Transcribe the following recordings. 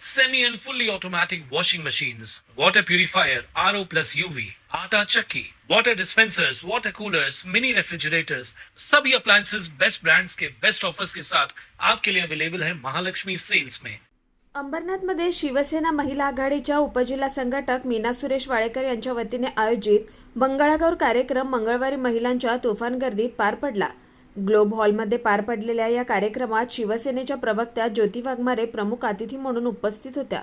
semi and fully automatic washing machines, water purifier, RO plus UV, आटा चक्की, water dispensers, water coolers, mini refrigerators, सभी appliances. Best brands के best offers के साथ आपके लिए अवेलेबल है महालक्ष्मी सेल्स में अंबरनाथमध्ये शिवसेना महिला आघाडीच्या उपजिल्हा संघटक मीना सुरेश वाळेकर यांच्या वतीने आयोजित मंगळागौर कार्यक्रम मंगळवारी महिलांच्या तुफान गर्दीत पार पडला. ग्लोब हॉलमध्ये पार पडलेल्या या कार्यक्रमात शिवसेनेच्या प्रवक्त्या ज्योती वाघमारे प्रमुख अतिथी म्हणून उपस्थित होत्या.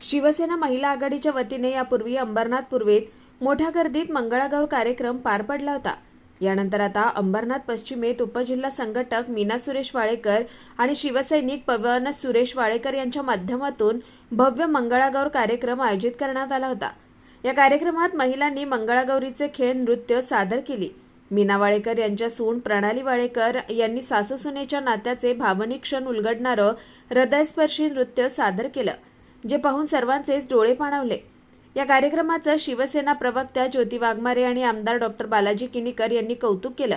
शिवसेना महिला आघाडीच्या वतीने यापूर्वी अंबरनाथ पूर्वेत मोठ्या गर्दीत मंगळागौर कार्यक्रम पार पडला होता. यानंतर आता अंबरनाथ पश्चिमेत उपजिल्हा संघटक मीना सुरेश वाळेकर आणि शिवसैनिक पवन सुरेश वाळेकर यांच्या माध्यमातून भव्य मंगळागौर कार्यक्रम आयोजित करण्यात आला होता. या कार्यक्रमात महिलांनी मंगळागौरीचे खेळ नृत्य सादर केली. मीना वाळेकर यांच्या सून प्रणाली वाळेकर यांनी सासूसुनेच्या नात्याचे भावनिक क्षण उलगडणारं हृदयस्पर्शी नृत्य सादर केलं जे पाहून सर्वांचेच डोळे पाणावले. या कार्यक्रमाचं शिवसेना प्रवक्त्या ज्योती वाघमारे आणि आमदार डॉक्टर बालाजी किनीकर यांनी कौतुक केलं.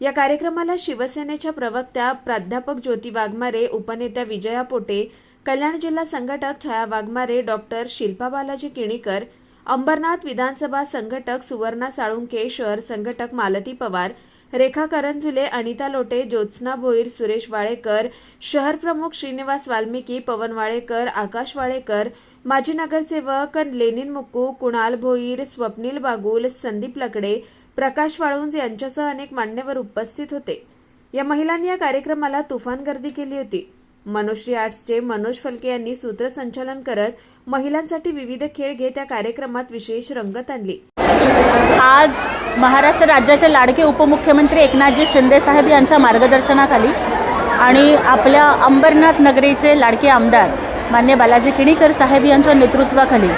या कार्यक्रमाला शिवसेनेच्या प्रवक्त्या प्राध्यापक ज्योती वाघमारे उपनेत्या विजया पोटे कल्याण जिल्हा संघटक छाया वाघमारे डॉक्टर शिल्पा बालाजी किणीकर अंबरनाथ विधानसभा संघटक सुवर्णा साळुंके शहर संघटक मालती पवार रेखा करंजुले अनिता लोटे ज्योत्स्ना भोईर सुरेश वाळेकर शहर प्रमुख श्रीनिवास वाल्मिकी पवन वाळेकर आकाश वाळेकर माजी नगरसेवक लेनिन मुक्कू कुणाल भोईर स्वप्नील बागुल संदीप लकडे प्रकाश वाळुंज यांच्यासह अनेक मान्यवर उपस्थित होते. या महिलांनी या कार्यक्रमाला तुफान गर्दी केली होती. मनोश्री आर्ट्सचे मनोज फलके यांनी सूत्रसंचालन करत महिलांसाठी विविध खेळ घेत या कार्यक्रमात विशेष रंगत आणली आज महाराष्ट्र राज्याचे लाडके उपमुख्यमंत्री एकनाथजी शिंदेसाहेब यांच्या मार्गदर्शनाखाली आणि आपल्या अंबरनाथ नगरीचे लाडके आमदार मान्य बालाजी किणीकर साहेब यांच्या नेतृत्वाखाली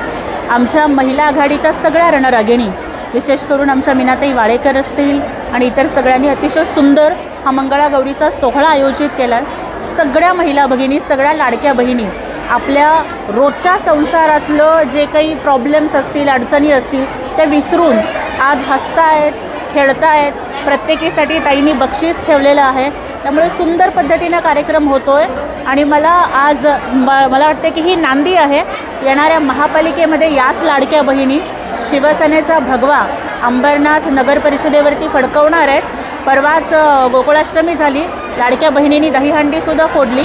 आमच्या महिला आघाडीच्या सगळ्या रणरागिणी विशेष करून आमच्या मीनाताई वाळेकर असतील आणि इतर सगळ्यांनी अतिशय सुंदर हा मंगळागौरीचा सोहळा आयोजित केला सगळ्या महिला भगिनी सगळ्या लाडक्या बहिणी आपल्या रोजच्या संसारातलं जे काही प्रॉब्लेम्स असतील अडचणी असतील त्या विसरून आज हसतायत खेळतायत प्रत्येकीसाठी ताईंनी बक्षीस ठेवलेलं आहे. त्यामुळे सुंदर पद्धतीनं कार्यक्रम होतो आहे आणि मला आज म मला वाटते की ही नांदी आहे. येणाऱ्या महापालिकेमध्ये याच लाडक्या बहिणी शिवसेनेचा भगवा अंबरनाथ नगर परिषदेवरती फडकवणार आहेत. परवाच गोकुळाष्टमी झाली. लाडक्या बहिणींनी दहीहंडीसुद्धा फोडली.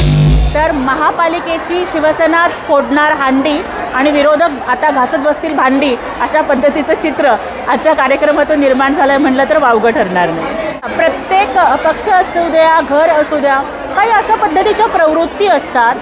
तर महापालिकेची शिवसेनाच फोडणार हांडी आणि विरोधक आता घासत बसतील भांडी अशा पद्धतीचं चित्र आजच्या कार्यक्रमातून निर्माण झालं म्हटलं तर वावगं ठरणार नाही. प्रत्येक पक्ष असू द्या घर असू द्या काही अशा पद्धतीच्या प्रवृत्ती असतात.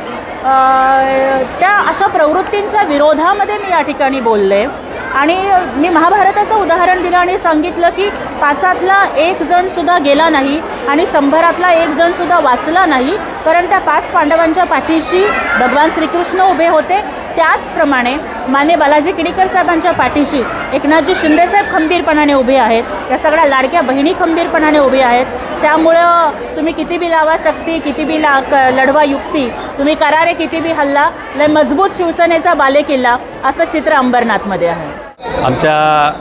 त्या अशा प्रवृत्तींच्या विरोधामध्ये मी या ठिकाणी बोलले. आणि मी महाभारताचं उदाहरण दिलं आणि सांगितलं की पाचातला एक जणसुद्धा गेला नाही आणि शंभरातला एक जणसुद्धा वाचला नाही कारण त्या पाच पांडवांच्या पाठीशी भगवान श्रीकृष्ण उभे होते. त्याचप्रमाणे माने बालाजी किडीकर साहेबांच्या पाठीशी एकनाथजी शिंदेसाहेब खंबीरपणाने उभे आहेत. या सगळ्या लाडक्या बहिणी खंबीरपणाने उभे आहेत. त्यामुळं तुम्ही किती बी लावा शक्ती किती बी ला क लढवा युक्ती तुम्ही करारे किती बी हल्ला लय मजबूत शिवसेनेचा बालेकिल्ला असं चित्र अंबरनाथमध्ये आहे. आमच्या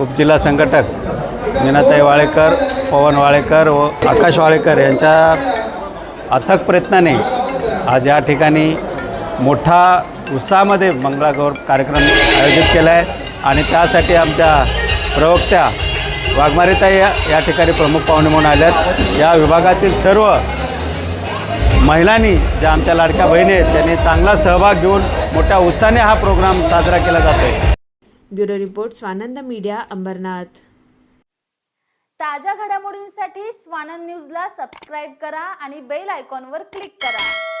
उपजिल्हा संघटक मीनाताई वाळेकर पवन वाळेकर व आकाश वाळेकर यांच्या अथक प्रयत्नाने आज या ठिकाणी मोठा उत्साहामध्ये मंगळागौर कार्यक्रम आयोजित केला आहे आणि त्यासाठी आमच्या प्रवक्त्या वाघमारेताई या या ठिकाणी प्रमुख पाहुणे म्हणून आल्यात. या विभागातील सर्व महिलांनी ज्या आमच्या लाडक्या बहिणी आहेत त्यांनी चांगला सहभाग घेऊन मोठ्या उत्साहाने हा प्रोग्राम साजरा केला जातो bureau report Swanand media Ambernath. ताज्या घडामोडींसाठी स्वानंद न्यूजला सबस्क्राईब करा आणि बेल आयकॉनवर क्लिक करा.